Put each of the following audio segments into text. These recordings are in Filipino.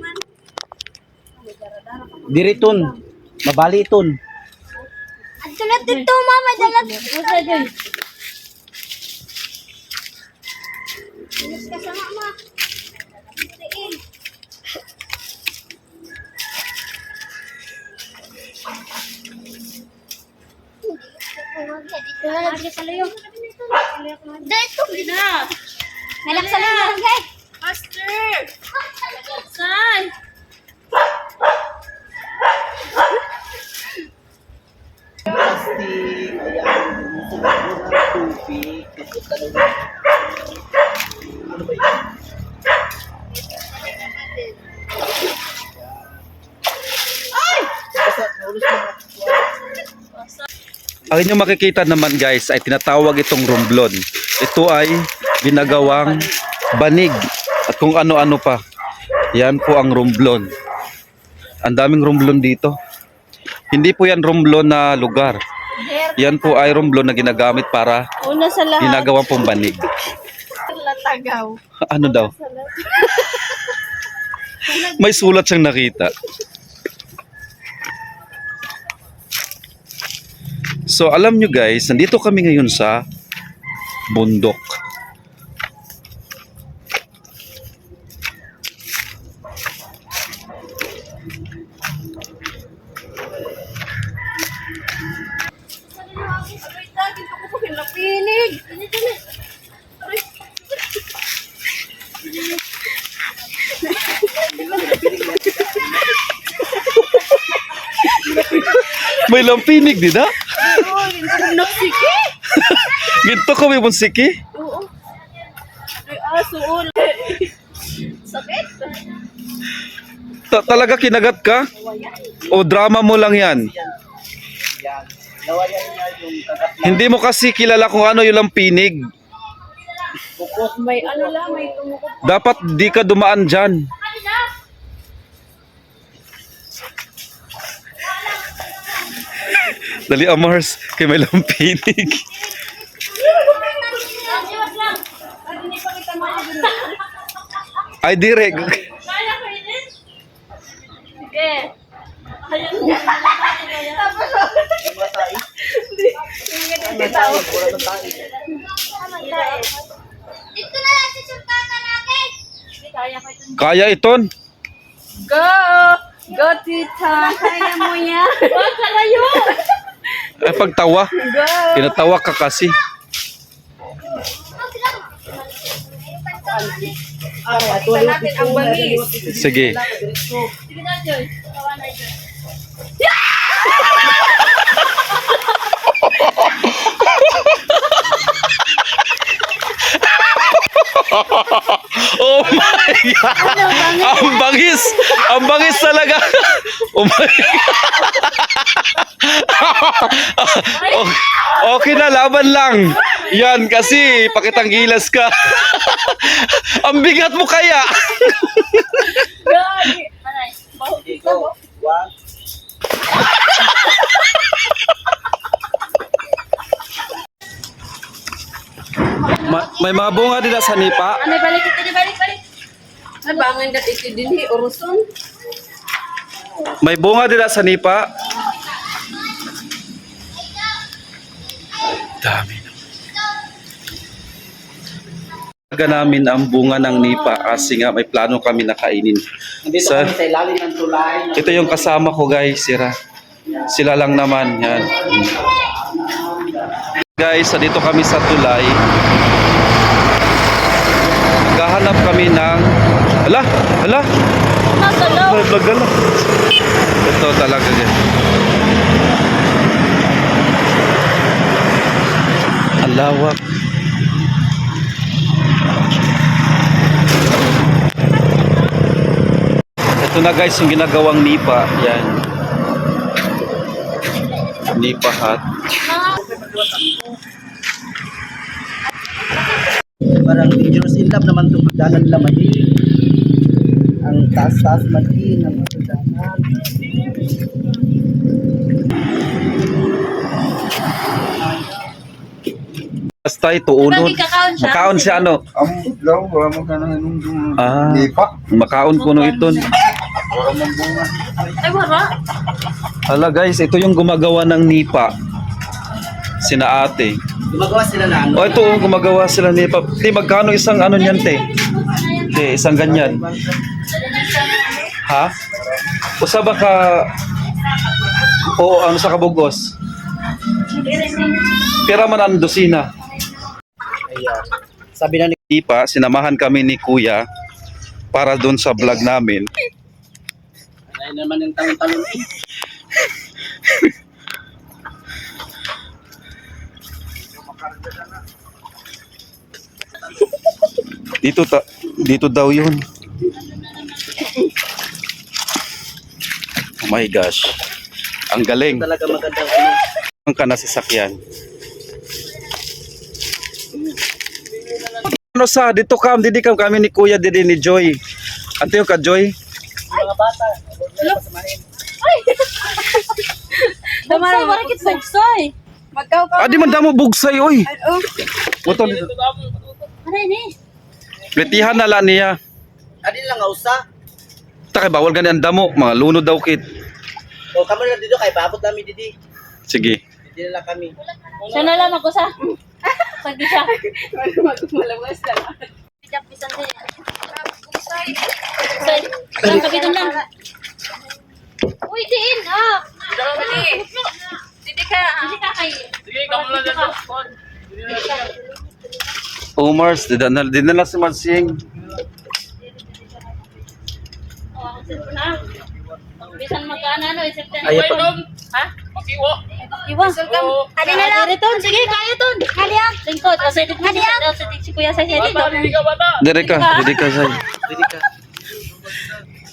man. Diriton. Mabaliton. At tulad dito, mama, dalat. Musa dyan. Inis ka sa mama. Tiin. Tulad dito sa layo. Dito. Na. Nalak sa layo, barangay. Master! Saan? Plastic. Ayan. Tubig. Ano ba yun? Basta, naulos mo. Ang inyong makikita naman guys ay tinatawag itong romblon. Ito ay ginagawang banig at kung ano-ano pa. Yan po ang romblon. Ang daming romblon dito. Hindi po yan romblon na lugar. Yan po ay romblon na ginagamit para Una sa lahat, ginagawang pong banig. latagaw. Ano daw? May sulat siyang nakita. So alam nyo guys, nandito kami ngayon sa bundok. Aray, dati ko ko pinapinig. Dali, dali. Aray. May lampinig di na? Oo, hindi ko nagsiki. Ginto ko may munsiki. Oo. Ay, aso, ul. Sakit. Ta- talaga kinagat ka? O drama mo lang yan? Hindi mo kasi kilala kung ano yung lampinig. May ano lang, may tumukot. Dapat di ka dumaan dyan. Dali Amars, kay may lampinig. Ay, direk. Kaya ko yun. Sige. Ayun. Tapos, hindi tao. Dito na lang si sultata natin. Hindi kaya ko ito. Kaya iton. Go! Go, tita! Kaya mo yan! Huwag ka kayo! Ay, pagtawa. Go! Tinatawa ka kasi. Isa natin ang bangis. Sige. Sige na, Joy. Tawa na, Joy. Oh my God! Ang bangis! Ang bangis talaga! Oh my God! okay na, laban lang. Yan, kasi pakitang gilas ka. Ang bigat mo kaya. Gagi! Aray, Ma- may mga bunga din sa nipa. Ano, balik ito, di balik, balik. Nabangan dat ito din, eh, uruson. May bunga din sa nipa. Dami na. Talaga namin ang bunga ng nipa kasi nga may plano kami na kainin. Nandito Sa-. Ito yung kasama ko guys, sira. Sila lang naman, yan. Guys, dito kami sa tulay. Naghahanap kami ng... Ala, ala, vlog ala. Ito talaga yan. Ang lawak. Ito na guys yung ginagawang nipa. Yan. Nipa hut. Parang dangerous in love naman itong pagdanan nila man din. Ang taas-taas man din ang pagdanan. Basta kakaon siya. Makaon siya ano? Amo daw, wala mo ka nang inundong Ah. lipa. Makaon. Wala mong bunga. Ay, wala. Hala guys, ito yung gumagawa ng nipa. Sina ate. Gumagawa sila na ano. O ito, oh, gumagawa sila nipa. Te, magkano isang ano niyan, te? Te, isang ganyan. Ha? Usa ba ka... Oo, ano sa kabugos? Pira man ang dosina. Ayan. Sabi na ni Nipa, sinamahan kami ni Kuya para doon sa vlog namin. Ay naman yung talon-talon eh. Dito ta dito daw 'yun. Oh my gosh. Ang galing. Talaga magandang ano. Ang ka na sasakyan. Ano sa dito kam didi kam kami ni Kuya didi ni Joy. Antiyo ka Joy? Mga bata. Damara mo kit bugsoy. Magkaw ka. Ah di man damo bugsay oy. Oh. Butol dito. Ano ni? Pletihan na lang niya. Adi lang nga usa. Takay bawal gani ang damo, mga lunod daw kit. O kamo na dito kay babot namin didi. Sige. Didi na lang kami. Siya na lang ako sa. Pag siya. Malawas lang. Pisan din. Say, lang kapitan lang. Uy, diin ah. Didi ka. Hindi ka kay. Sige, kamo lang dito. Omars, di na di na lang si Marsing. Oh, na. Bisan magkano ano, ka Ayan pa. Ha? Makiwa. Makiwa. Hadi na lang. Hadi ton. Sige, kaya ton. Hadi ang. Lingkod. O, mo. Hadi ang. Si kuya sa siya dito. Dire ka, dire ka say. Didi ka.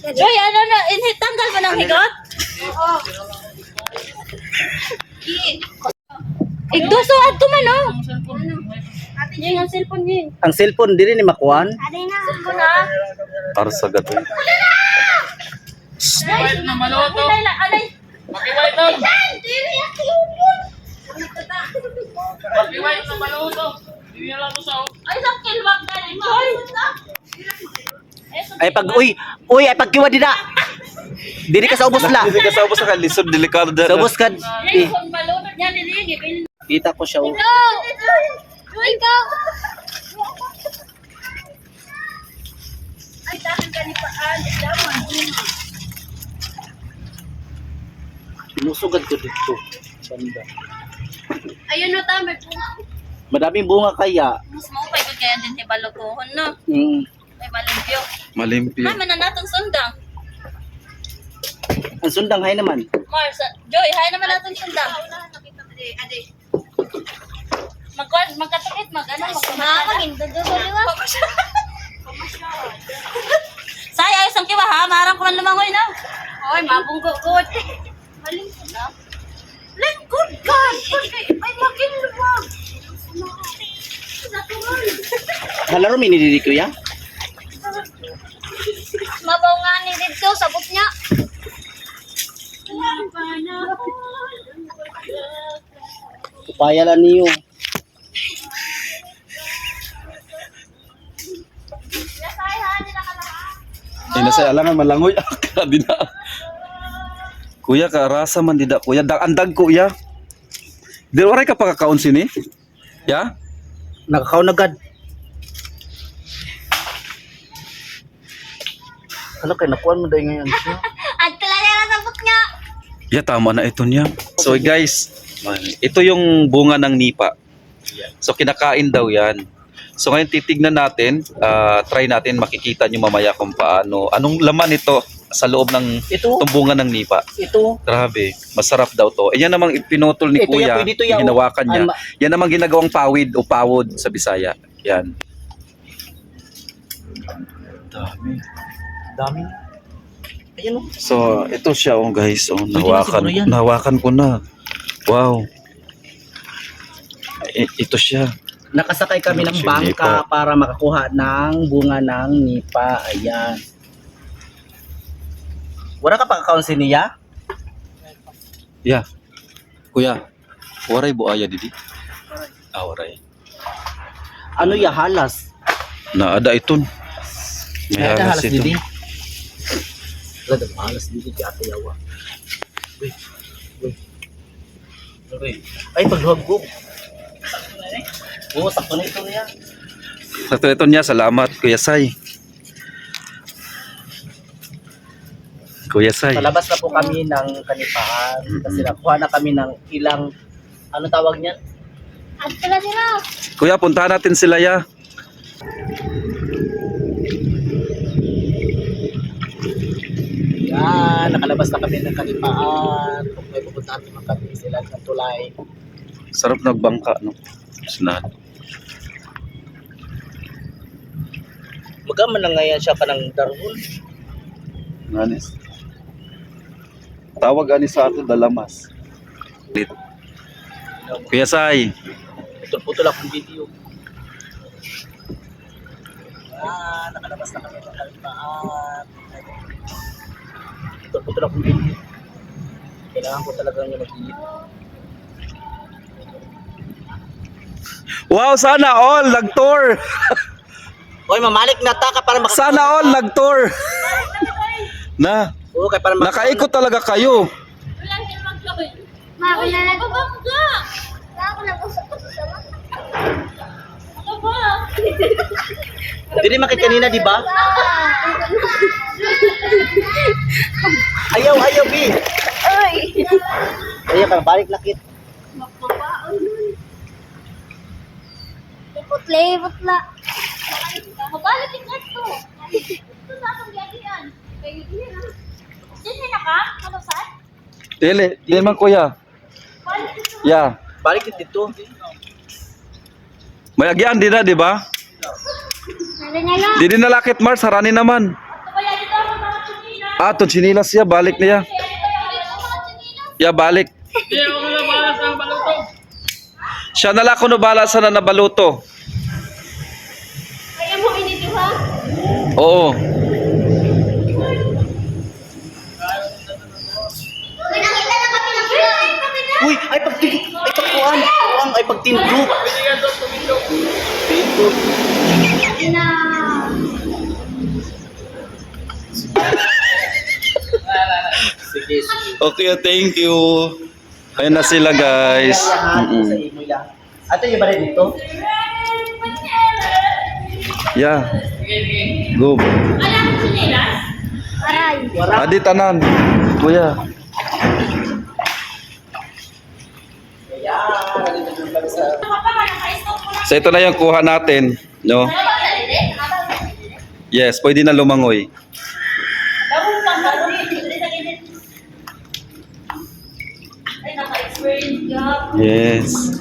Joy, ano na, inhit tanggal mo ng higot? Oo. Igduso at man oh. Yung ang cellphone niya. Ang cellphone diri ni makuan. Adi na. Cellphone na. Arsa gato. Alay na maloto. Alay na. Dili ang cellphone. Makiway na maloto. Dili lang ko sa. Ay, sa kilwag na. Ay pag uy, uy ay pagkiwa dida. Diri ka sa ubos la. Dili ka sa ubos ka lisod delikado Sa ubos ka. Dili. Kita ko siya. oh. Ikaw! Ay, dahil ka ni Paan, daman. Sinusugad ko dito. Banda. Ayun no, tama. bunga. Madaming bunga kaya. Mas maupay ko kaya din si Balokohon, no? Mm. May malimpyo. Malimpyo. Naman na natong sundang. Ang sundang hay naman. Mars, ah, Joy, hay naman natong sundang. Magkuhan, magkatukit, mag ano, magkuhan. Say, ayos ang kiwa ha, marang ko man lumangoy na. Oy, mabunggo-god. Malingkod na. Lingkod ka! Ay, makinluwag. Natural. Halaro mi ni didi ko ya. Mabaw nga ni dito, sabot niya. Upaya lang niyo. Ay nasa alangan malangoy ka di na. Kuya ka rasa man dida kuya dag andag kuya. Di oray ka pagkakaon sini? Ya? Nakakaw nagad. Hala kay nakuan mo dahil ngayon siya. At talaga na sabot niya. Ya tama na ito niya. So guys, man, ito yung bunga ng nipa. So kinakain daw yan. So ngayon titignan natin, ah, try natin makikita nyo mamaya kung paano. Anong laman ito sa loob ng Ito, itong bunga ng nipa. ito. Grabe, masarap daw to. Eh, yan namang pinutol ni Ito Kuya, yan, hinawakan niya. Ma- Yan namang ginagawang pawid o pawod sa Bisaya. Yan. Dami. Dami. Ayan o. So, ito siya oh guys. Oh, na nawakan, nawakan ko na. Wow. I- ito siya. Nakasakay kami ng bangka para makakuha ng bunga ng nipa. Ayan. Wala ka pa si niya? Yeah. Kuya, waray buaya didi. Ah, waray. Ano ya halas? Naada iton. May Ada halas halas didi. Ada halas didi kaya ate yawa. Uy. Uy. Ay paghagog. Oo, sakto na ito niya. Sa ito niya, salamat Kuya Sai. Kuya Sai. Sa labas na po kami ng kanipaan kasi nakuha na kami ng ilang ano tawag niyan? At pala sila. Kuya, puntahan natin sila ya. Yan, nakalabas na kami ng kanipaan. Kung may pupuntahan naman kami sila ng tulay. Sarap nagbangka, no? Sinahan. Magaman na ngayon siya ka ng darhon. Nganis. Tawag ani sa ato dalamas. Dito. Kuya Sai. Putol-putol akong video. Ah, nakalabas na kami ng kanipaan. Putol-putol akong video. Kailangan ko talaga niya mag-iit. Wow, sana all nag-tour. Hoy, mamalik na ta ka para maka... Sana all nag-tour. Na, Oo, kaya para maka... nakaikot talaga kayo. Wala sila magsabi. Mako na lang. Babangga. Ako na usap ko sa Ano ba? Hindi makita kanina, di ba? Ayaw, ayaw, B. Ay! Ayaw ka, balik lakit. Iputla, iputla. Mabalik yung gato. Ito sa akong gatian. Kaya yun ah. Sino na ka? Ano saan? Dili, dili man kuya. Balik ito. Yeah. Balik dito. May agyan din na, di ba? Nala na din nalakit Mars, harani naman. Dito ako. Ah, to chinilas siya, balik niya. Dito ako. Ya, balik. Siya na lang kuno bala sa na nabaluto. Na. Uy, ay pagtig... Ay pagkuhan. Kuhan, ay pagtindog. Tindog. Okay, thank you. Ayun na sila, guys. Lang. Ato yung balik dito? Yeah. Go. Alam mo chinilas? Aray. Adi tanan. Kuya. Ano ko. So ito na yung kuha natin, no? Ano salili? Yes, pwede na lumangoy. Yes.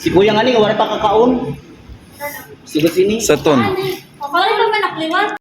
Si Kuya nga ni, wala pa kakaon. Sa ton. Ano? Rin naman nakliwan.